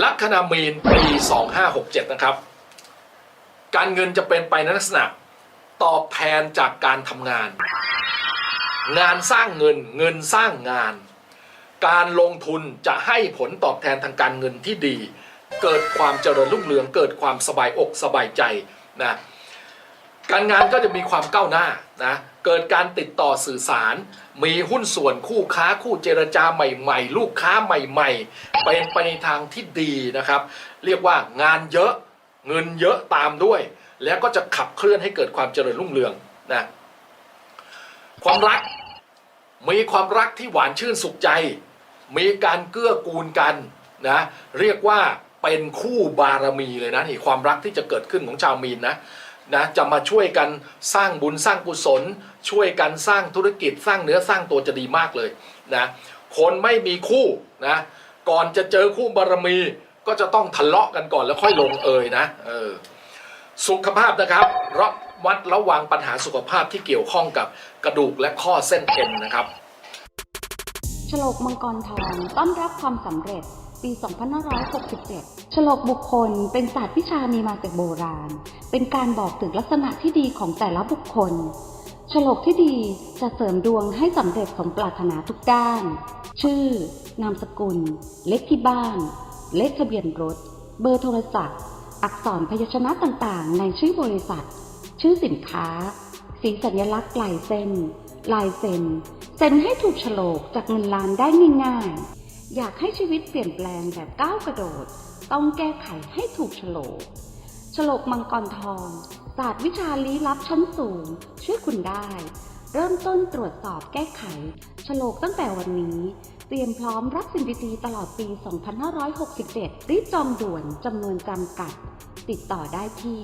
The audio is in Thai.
ลัคนามีนปี 2567 นะครับ การเงินจะเป็นไปในลักษณะตอบแทนจากการทำงาน งานสร้างเงินเงินสร้างงาน การลงทุนจะให้ผลตอบแทนทางการเงินที่ดี เกิดความเจริญรุ่งเรือง เกิดความสบายอกสบายใจนะการงานก็จะมีความก้าวหน้านะ เกิดการติดต่อสื่อสาร มีหุ้นส่วนคู่ค้าคู่เจรจาใหม่ ๆ ลูกค้าใหม่ ๆ เป็นไปในทางที่ดีนะครับ เรียกว่างานเยอะเงินเยอะตามด้วย แล้วก็จะขับเคลื่อนให้เกิดความเจริญรุ่งเรืองนะความรักมีความรักที่หวานชื่นสุขใจ มีการเกื้อกูลกันนะเรียกว่าเป็นคู่บารมีเลยนะนี่ความรักที่จะเกิดขึ้นของชาวมีนนะ นะจะมาช่วยกันสร้างบุญสร้างกุศล ช่วยกันสร้างธุรกิจสร้างเนื้อสร้างตัวจะดีมากเลยนะคนไม่มีคู่นะก่อนจะเจอคู่บารมีก็จะต้องทะเลาะกันก่อนแล้วค่อยลงเอยนะเออสุขภาพนะครับระวัดระวังปัญหาสุขภาพที่เกี่ยวข้องกับกระดูกและข้อเส้นเอ็นนะครับ ฉลกมังกรทองต้อนรับความสำเร็จ ปี 2567 ฉลกบุคคลเป็นศาสตร์วิชามีมาแต่โบราณ เป็นการบอกถึงลักษณะที่ดีของแต่ละบุคคล ฉลกที่ดีจะเสริมดวงให้สำเร็จสมปรารถนาทุกด้าน ชื่อ นามสกุล เลขที่บ้าน เลขทะเบียนรถ เบอร์โทรศัพท์ อักษรพยัญชนะต่างๆ ในชื่อบริษัท ชื่อสินค้า สีสัญลักษณ์ลายเส้น ลายเซ็น เซ็นให้ถูกโฉลกจากเงินล้านได้ง่ายๆ อยากให้ชีวิตเปลี่ยนแปลงแบบก้าวกระโดด ต้องแก้ไขให้ถูกโฉลกฉลกมังกรทองศาสตร์วิชาลี้ลับชั้นสูง ช่วยคุณได้ เริ่มต้นตรวจสอบแก้ไขฉลกตั้งแต่วันนี้ เตรียมพร้อมรับสิ่งดีๆตลอดปี 2567 รีบจองด่วนจำนวนจำกัด ติดต่อได้ที่